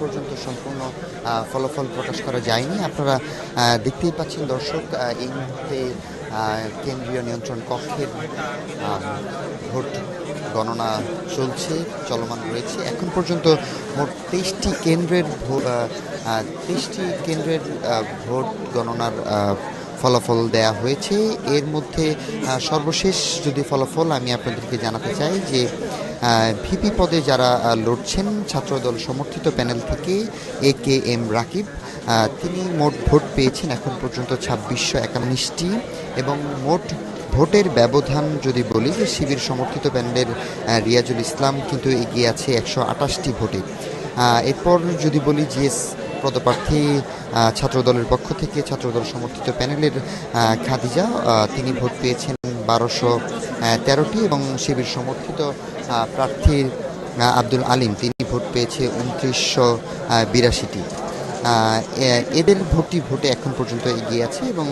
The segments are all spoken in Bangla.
পর্যন্ত সম্পূর্ণ ফলাফল প্রকাশ করা যায়নি। আপনারা দেখতেই পাচ্ছেন দর্শক এই মুহূর্তে কেন্দ্রীয় নিয়ন্ত্রণ কক্ষের ভোট গণনা চলছে, চলমান রয়েছে। এখন পর্যন্ত মোট তেইশটি কেন্দ্রের তেইশটি কেন্দ্রের ভোট গণনার ফলাফল দেয়া হয়েছে। এর মধ্যে সর্বশেষ যদি ফলাফল আমি আপনাদেরকে জানাতে চাই যে ভিপি পদে যারা লড়ছেন, ছাত্রদল সমর্থিত প্যানেল থেকে এ কে এম রাকিব তিনি মোট ভোট পেয়েছেন এখন পর্যন্ত ছাব্বিশশো একান্নিশটি এবং মোট ভোটের ব্যবধান যদি বলি যে শিবির সমর্থিত প্যানেলের রিয়াজুল ইসলাম কিন্তু এগিয়ে আছে একশো আটাশটি ভোটে। এরপর যদি বলি জিএস পদপ্রার্থী প্রার্থী ছাত্রদলের পক্ষ থেকে ছাত্রদল সমর্থিত প্যানেলের খাদিজা তিনি ভোট পেয়েছেন বারোশো তেরোটি এবং শিবির সমর্থিত প্রার্থীর প্রার্থী আব্দুল আলিম, তিনি ভোট পেয়েছে উনত্রিশশো বিরাশিটি। এদের ভোটটি ভোটে এখন পর্যন্ত এগিয়ে আছে এবং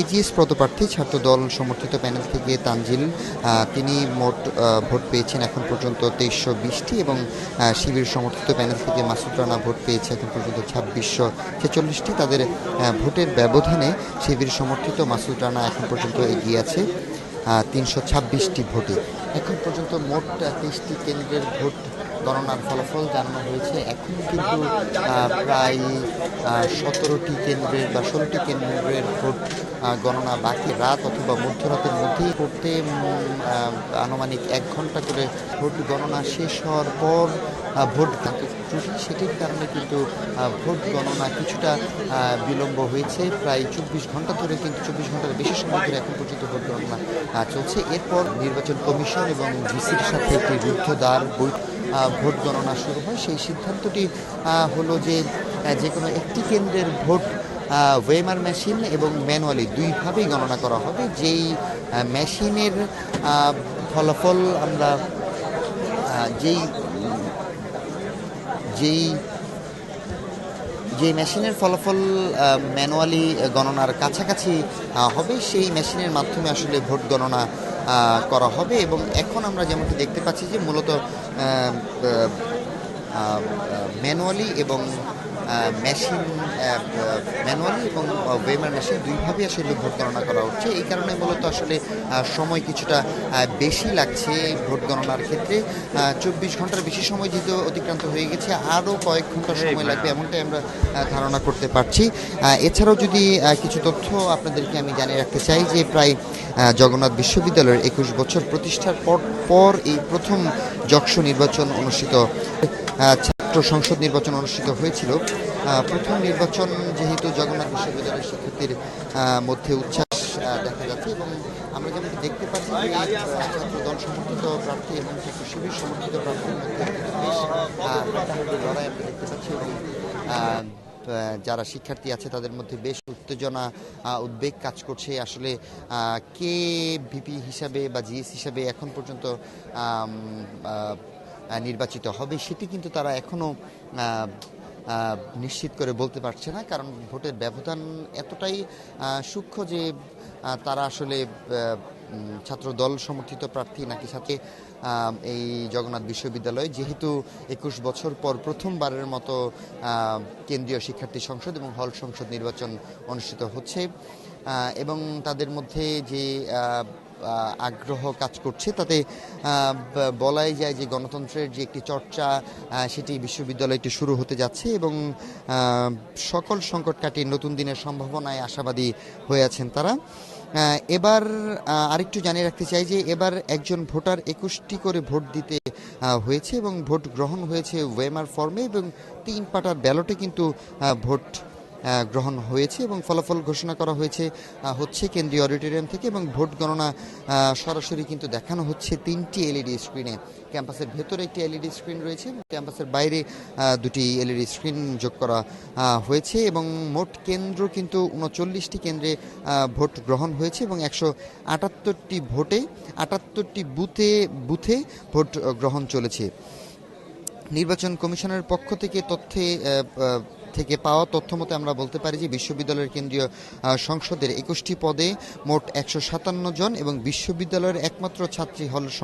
ইজিএস পদপ্রার্থী ছাত্রদল সমর্থিত প্যানেল থেকে তানজিল তিনি মোট ভোট পেয়েছেন এখন পর্যন্ত তেইশশো বিশটি এবং শিবির সমর্থিত প্যানেল থেকে মাসুদ রানা ভোট পেয়েছে এখন পর্যন্ত ছাব্বিশশো ছেচল্লিশটি। তাদের ভোটের ব্যবধানে শিবির সমর্থিত মাসুদ রানা এখন পর্যন্ত এগিয়ে আছে তিনশো ছাব্বিশটি ভোটে। এখন পর্যন্ত মোট তেইশটি কেন্দ্রের ভোট গণনার ফলাফল জানানো হয়েছে। এখন কিন্তু প্রায় সতেরোটি কেন্দ্রের বা ষোলোটি কেন্দ্রের ভোট গণনা বাকি রাত অথবা মধ্যরাতের মধ্যেই করতে আনুমানিক এক ঘণ্টা করে ভোট গণনা শেষ হওয়ার পর ভোট ত্রুটি, সেটির কারণে কিন্তু ভোট গণনা কিছুটা বিলম্ব হয়েছে। প্রায় চব্বিশ ঘণ্টা ধরে কিন্তু, চব্বিশ ঘণ্টার বেশি সময় ধরে এখন পর্যন্ত ভোট গণনা চলছে। এরপর নির্বাচন কমিশন এবং ভিসির সাথে একটি রুদ্ধদ্বার বৈঠক ভোট গণনা শুরু হয়। সেই সিদ্ধান্তটি হলো যে যে কোনো একটি কেন্দ্রের ভোট ওয়েমার মেশিন এবং ম্যানুয়ালি দুইভাবেই গণনা করা হবে। যেই মেশিনের ফলাফল আমরা যেই যেই যে মেশিনের ফলাফল ম্যানুয়ালি গণনার কাছাকাছি হবে, সেই মেশিনের মাধ্যমে আসলে ভোট গণনা করা হবে এবং এখন আমরা যেমনটি দেখতে পাচ্ছি যে মূলত ম্যানুয়ালি এবং মেশিন ম্যানুয়ালি এবং ওয়েমার মেশিন দুইভাবে আসলে ভোট গণনা করা হচ্ছে। এই কারণে মূলত আসলে সময় কিছুটা বেশি লাগছে ভোট গণনার ক্ষেত্রে। চব্বিশ ঘণ্টার বেশি সময় যেহেতু অতিক্রান্ত হয়ে গেছে আরও কয়েক ঘণ্টা সময় লাগবে এমনটাই আমরা ধারণা করতে পারছি। এছাড়াও যদি কিছু তথ্য আপনাদেরকে আমি জানিয়ে রাখতে চাই যে প্রায় জগন্নাথ বিশ্ববিদ্যালয়ের একুশ বছর প্রতিষ্ঠার পর পর এই প্রথম যক্ষ নির্বাচন অনুষ্ঠিত ছাত্র সংসদ নির্বাচন অনুষ্ঠিত হয়েছিল। প্রথম নির্বাচন যেহেতু জগন্নাথ বিশ্ববিদ্যালয়ের শিক্ষার্থীর মধ্যে উচ্ছ্বাস দেখা যাচ্ছে এবং আমরা যেমন দেখতে পাচ্ছি যে ছাত্র দল সমর্থিত প্রার্থী এবং ছাত্র শিবির সমর্থিত প্রার্থীর মধ্যে বেশ লড়াই আমরা দেখতে পাচ্ছি এবং যারা শিক্ষার্থী আছে তাদের মধ্যে বেশ উত্তেজনা উদ্বেগ কাজ করছে। আসলে কে ভিপি হিসাবে বা জিএস হিসাবে এখন পর্যন্ত নির্বাচিত হবে, সেটি কিন্তু তারা এখনও নিশ্চিত করে বলতে পারছে না, কারণ ভোটের ব্যবধান এতটাই সূক্ষ্ম যে তারা আসলে ছাত্র দল সমর্থিত প্রার্থী নাকি সাথে এই জগন্নাথ বিশ্ববিদ্যালয়, যেহেতু একুশ বছর পর প্রথমবারের মতো কেন্দ্রীয় শিক্ষার্থী সংসদ এবং হল সংসদ নির্বাচন অনুষ্ঠিত হচ্ছে এবং তাদের মধ্যে যে আগ্রহ কাজ করছে। তাতে বলাই যায় যে গণতন্ত্রের যে একটি চর্চা সেটি বিশ্ববিদ্যালয়টি শুরু হতে যাচ্ছে এবং সকল সংকট কাটিয়ে নতুন দিনের সম্ভাবনায় আশাবাদী হয়ে আছেন তারা। এবার আরেকটু জানিয়ে রাখতে চাই যে এবার একজন ভোটার একুশটি করে ভোট দিতে হয়েছে এবং ভোট গ্রহণ হয়েছে ওয়েমার ফর্মে এবং তিন পাটার ব্যালটে কিন্তু ভোট গ্রহণ হয়েছে এবং ফলাফল ঘোষণা করা হয়েছে হচ্ছে কেন্দ্রীয় অডিটোরিয়াম থেকে এবং ভোট গণনা সরাসরি কিন্তু দেখানো হচ্ছে তিনটি এলইডি স্ক্রিনে। ক্যাম্পাসের ভেতরে একটি এলইডি স্ক্রিন রয়েছে ক্যাম্পাসের বাইরে দুটি এলইডি স্ক্রিন যোগ করা হয়েছে এবং মোট কেন্দ্র কিন্তু উনচল্লিশটি কেন্দ্রে ভোট গ্রহণ হয়েছে এবং একশো আটাত্তরটি ভোটে, আটাত্তরটি বুথে বুথে ভোট গ্রহণ চলেছে। নির্বাচন কমিশনের পক্ষ থেকে তথ্যে থেকে পাওয়া তথ্য মতে আমরা বলতে পারি যে বিশ্ববিদ্যালয়ের কেন্দ্রীয় সংসদের একুশটি পদে মোট একশো সাতান্ন জন এবং বিশ্ববিদ্যালয়ের একমাত্র ছাত্রী হল